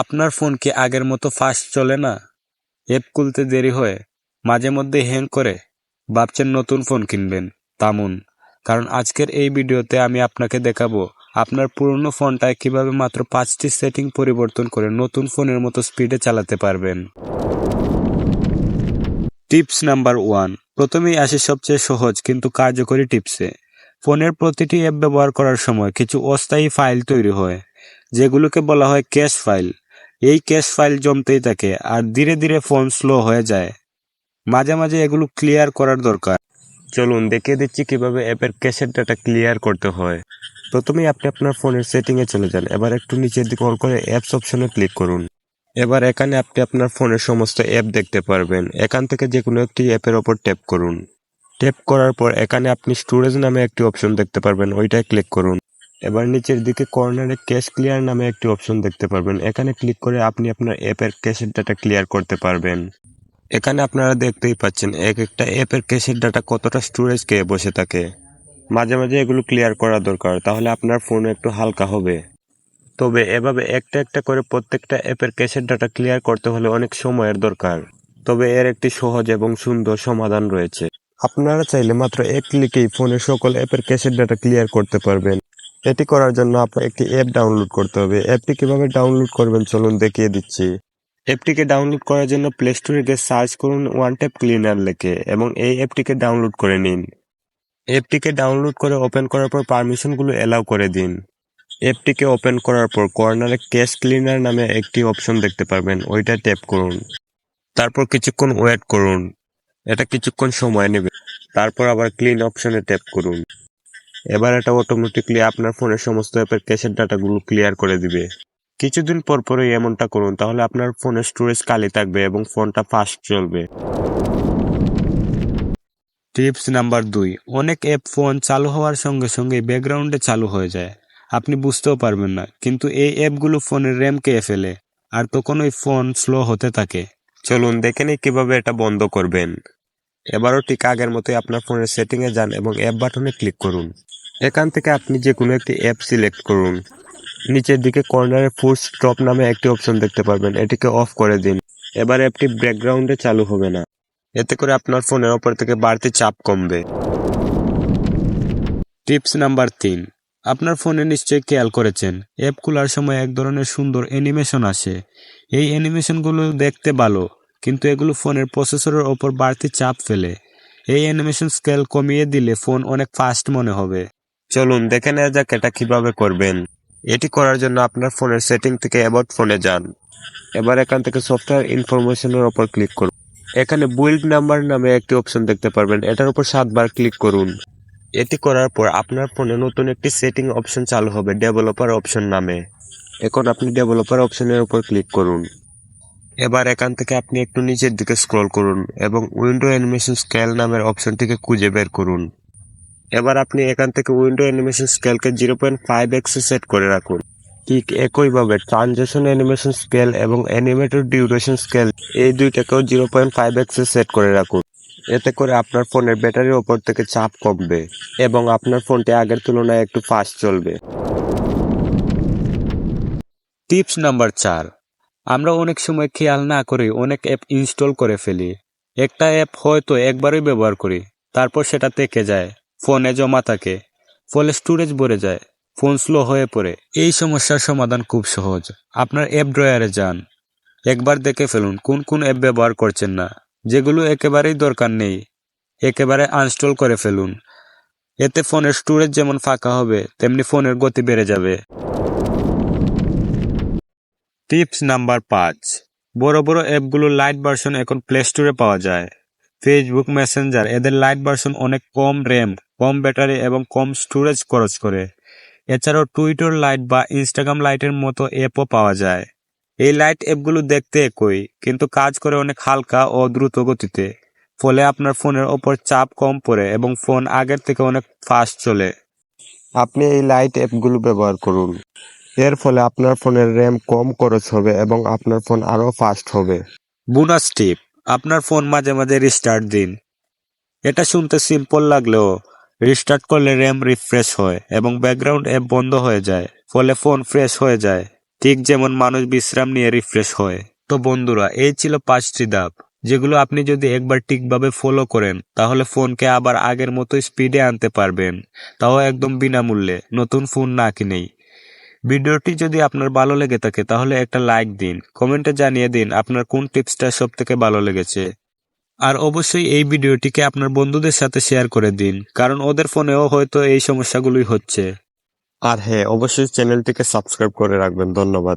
আপনার ফোন কি আগের মতো ফাস্ট চলে না? অ্যাপ খুলতে দেরি হয় মাঝে মধ্যে হ্যাং করে ভাবছেন নতুন ফোন কিনবেন, তামুন। কারণ আজকের এই ভিডিওতে আমি আপনাকে দেখাবো আপনার পুরনো ফোনটায় কীভাবে মাত্র পাঁচটি সেটিং পরিবর্তন করে নতুন ফোনের মতো স্পিডে চালাতে পারবেন। টিপস নাম্বার ওয়ান, প্রথমেই আসে সবচেয়ে সহজ কিন্তু কার্যকরী টিপসে। ফোনের প্রতিটি অ্যাপ ব্যবহার করার সময় কিছু অস্থায়ী ফাইল তৈরি হয়, যেগুলোকে বলা হয় ক্যাশ ফাইল। এই ক্যাশ ফাইল জমতেই থাকে আর ধীরে ধীরে ফোন স্লো হয়ে যায়। মাঝে মাঝে এগুলো ক্লিয়ার করার দরকার। চলুন দেখিয়ে দিচ্ছি কীভাবে অ্যাপের ক্যাশের ডাটা ক্লিয়ার করতে হয়। প্রথমেই আপনি আপনার ফোনের সেটিংয়ে চলে যান। এবার একটু নিচের দিকে অল করে অ্যাপস অপশনে ক্লিক করুন। এবার এখানে আপনি আপনার ফোনের সমস্ত অ্যাপ দেখতে পারবেন। এখান থেকে যে কোনো একটি অ্যাপের ওপর ট্যাপ করুন। ট্যাপ করার পর এখানে আপনি স্টোরেজ নামে একটি অপশন দেখতে পারবেন। ওইটায় ক্লিক করুন। এবার নিচের দিকে কর্নারে ক্যাশ ক্লিয়ার নামে একটি অপশন দেখতে পারবেন। এখানে ক্লিক করে আপনি আপনার অ্যাপের ক্যাশের ডাটা ক্লিয়ার করতে পারবেন। এখানে আপনারা দেখতেই পাচ্ছেন, এক একটা অ্যাপের ক্যাশের ডাটা কতটা স্টোরেজ কে বসে থাকে। মাঝে মাঝে এগুলো ক্লিয়ার করা দরকার, তাহলে আপনার ফোন একটু হালকা হবে। তবে এভাবে একটা একটা করে প্রত্যেকটা অ্যাপের ক্যাশের ডাটা ক্লিয়ার করতে হলে অনেক সময়ের দরকার। তবে এর একটি সহজ এবং সুন্দর সমাধান রয়েছে। আপনারা চাইলে মাত্র এক ক্লিকেই ফোনের সকল অ্যাপের ক্যাশের ডাটা ক্লিয়ার করতে পারবেন। এটি করার জন্য আপনার একটি অ্যাপ ডাউনলোড করতে হবে। অ্যাপটি কীভাবে ডাউনলোড করবেন চলুন দেখিয়ে দিচ্ছি। অ্যাপটিকে ডাউনলোড করার জন্য প্লে স্টোরে গিয়ে সার্চ করুন ওয়ান ট্যাপ ক্লিনার লেখে এবং এই অ্যাপটিকে ডাউনলোড করে নিন। অ্যাপটিকে ডাউনলোড করে ওপেন করার পর পারমিশনগুলো এলাও করে দিন। অ্যাপটিকে ওপেন করার পর কর্নারে ক্যাশ ক্লিনার নামে একটি অপশন দেখতে পারবেন, ওইটা ট্যাপ করুন। তারপর কিছুক্ষণ ওয়েট করুন। এটা কিছুক্ষণ সময় নেবে। তারপর আবার ক্লিন অপশনে ট্যাপ করুন। এবার এটা অটোমেটিকলি আপনার ফোনের সমস্ত অ্যাপের ক্যাশের ডাটাগুলো ক্লিয়ার করে দিবে। কিছুদিন পর পরই এমনটা করুন তাহলে আপনার ফোনের স্টোরেজ খালি থাকবে এবং ফোনটা ফাস্ট চলবে। টিপস নাম্বার দুই অনেক অ্যাপ ফোন চালু হওয়ার সঙ্গে সঙ্গে ব্যাকগ্রাউন্ডে চালু হয়ে যায়। আপনি বুঝতেও পারবেন না কিন্তু এই অ্যাপগুলো ফোনের র্যাম খেয়ে ফেলে আর তখন ওই ফোন স্লো হতে থাকে। চলুন দেখে নিই কীভাবে এটা বন্ধ করবেন। এবারও ঠিক আগের মতোই আপনার ফোনের সেটিংয়ে যান এবং অ্যাপ বাটনে ক্লিক করুন। এখান থেকে আপনি যে কোনো একটি অ্যাপ সিলেক্ট করুন। নিচের দিকে কর্নারে ফুল স্টপ নামে একটি অপশন দেখতে পারবেন। এটিকে অফ করে দিন। এবার অ্যাপটি ব্যাকগ্রাউন্ডে চালু হবে না। এতে করে আপনার ফোনের ওপর থেকে বাড়তি চাপ কমবে। টিপস নাম্বার তিন। আপনার ফোনে নিশ্চয়ই খেয়াল করেছেন, অ্যাপ খোলার সময় এক ধরনের সুন্দর অ্যানিমেশন আসে। এই অ্যানিমেশনগুলো দেখতে ভালো কিন্তু এগুলো ফোনের প্রসেসরের ওপর বাড়তি চাপ ফেলে। এই অ্যানিমেশন স্কেল কমিয়ে দিলে ফোন অনেক ফাস্ট মনে হবে। চলুন, দেখে নেওয়া যাক এটা কীভাবে করবেন। এটি করার জন্য আপনার ফোনের সেটিং থেকে অ্যাবাউট ফোনে যান। এবার এখান থেকে সফটওয়্যার ইনফরমেশনের ওপর ক্লিক করুন। এখানে বুইল্ড নাম্বার নামে একটি অপশন দেখতে পারবেন। এটার উপর সাতবার ক্লিক করুন। এটি করার পর আপনার ফোনে নতুন একটি সেটিং অপশন চালু হবে ডেভেলপার অপশন নামে। এখন আপনি ডেভেলপার অপশনের উপর ক্লিক করুন। এবার এখান থেকে আপনি একটু নিচের দিকে স্ক্রল করুন এবং উইন্ডো অ্যানিমেশন স্কেল নামের অপশনটিকে খুঁজে বের করুন। এবার আপনি এখান থেকে উইন্ডো অ্যানিমেশন স্কেলকে জিরো পয়েন্ট ফাইভ এক্সে সেট করে রাখুন। ঠিক একইভাবে ট্রানজেকশন অ্যানিমেশন স্কেল এবং অ্যানিমেটেড ডিউরেশন স্কেল এই দুইটাকেও জিরো পয়েন্ট ফাইভ এক্সে সেট করে রাখুন। এতে করে আপনার ফোনের ব্যাটারির ওপর থেকে চাপ কমবে এবং আপনার ফোনটি আগের তুলনায় একটু ফাস্ট চলবে। টিপস নাম্বার চার। আমরা অনেক সময় খেয়াল না করে অনেক অ্যাপ ইনস্টল করে ফেলি। একটা অ্যাপ হয়তো একবারই ব্যবহার করি, তারপর সেটা থেকে যায়, ফোনে জমা থাকে, ফলে স্টোরেজ ভরে যায়, ফোন স্লো হয়ে পড়ে। এই সমস্যার সমাধান খুব সহজ। আপনার অ্যাপ ড্রয়ারে যান। একবার দেখে ফেলুন কোন কোন অ্যাপ ব্যবহার করছেন না, যেগুলো একেবারেই দরকার নেই। একেবারে আনস্টল করে ফেলুন। এতে ফোনের স্টোরেজ যেমন ফাঁকা হবে, তেমনি ফোনের গতি বেড়ে যাবে। টিপস নাম্বার পাঁচ। বড় বড় অ্যাপগুলোর লাইট ভার্সন এখন প্লে স্টোরে পাওয়া যায়। ফেসবুক মেসেঞ্জার এদের লাইট ভার্সন অনেক কম র্যাম কম ব্যাটারি এবং কম স্টোরেজ খরচ করে। এছাড়াও টুইটার লাইট বা ইনস্টাগ্রাম লাইটের মতো অ্যাপও পাওয়া যায়। এই লাইট অ্যাপগুলো দেখতে একই, কিন্তু কাজ করে অনেক হালকা ও দ্রুত গতিতে। ফলে আপনার ফোনের ওপর চাপ কম পড়ে এবং ফোন আগের থেকে অনেক ফাস্ট চলে। আপনি এই লাইট অ্যাপগুলো ব্যবহার করুন। এর ফলে আপনার ফোনের র্যাম কম খরচ হবে এবং আপনার ফোন আরও ফাস্ট হবে। বোনাস টিপ, আপনার ফোন মাঝে মাঝে রিস্টার্ট দিন। এটা শুনতে সিম্পল লাগলেও রিস্টার্ট করলে র্যাম রিফ্রেশ হয় এবং ব্যাকগ্রাউন্ড অ্যাপ বন্ধ হয়ে যায়, ফলে ফোন ফ্রেশ হয়ে যায়। ঠিক যেমন মানুষ বিশ্রাম নিয়ে রিফ্রেশ হয়। তো বন্ধুরা, এই ছিল পাঁচটি ধাপ, যেগুলো আপনি যদি একবার ঠিকভাবে ফলো করেন, তাহলে ফোনকে আবার আগের মতো স্পিডে আনতে পারবেন। তাও একদম বিনামূল্যে, নতুন ফোন না কিনেই। ভিডিওটি যদি আপনার ভালো লেগে থাকে, তাহলে একটা লাইক দিন, কমেন্টে জানিয়ে দিন আপনার কোন টিপসটা সব থেকে ভালো লেগেছে। আর অবশ্যই এই ভিডিওটিকে আপনার বন্ধুদের সাথে শেয়ার করে দিন, কারণ ওদের ফোনেও হয়তো এই সমস্যাগুলোই হচ্ছে। আর হ্যাঁ অবশ্যই চ্যানেলটিকে সাবস্ক্রাইব করে রাখবেন। ধন্যবাদ।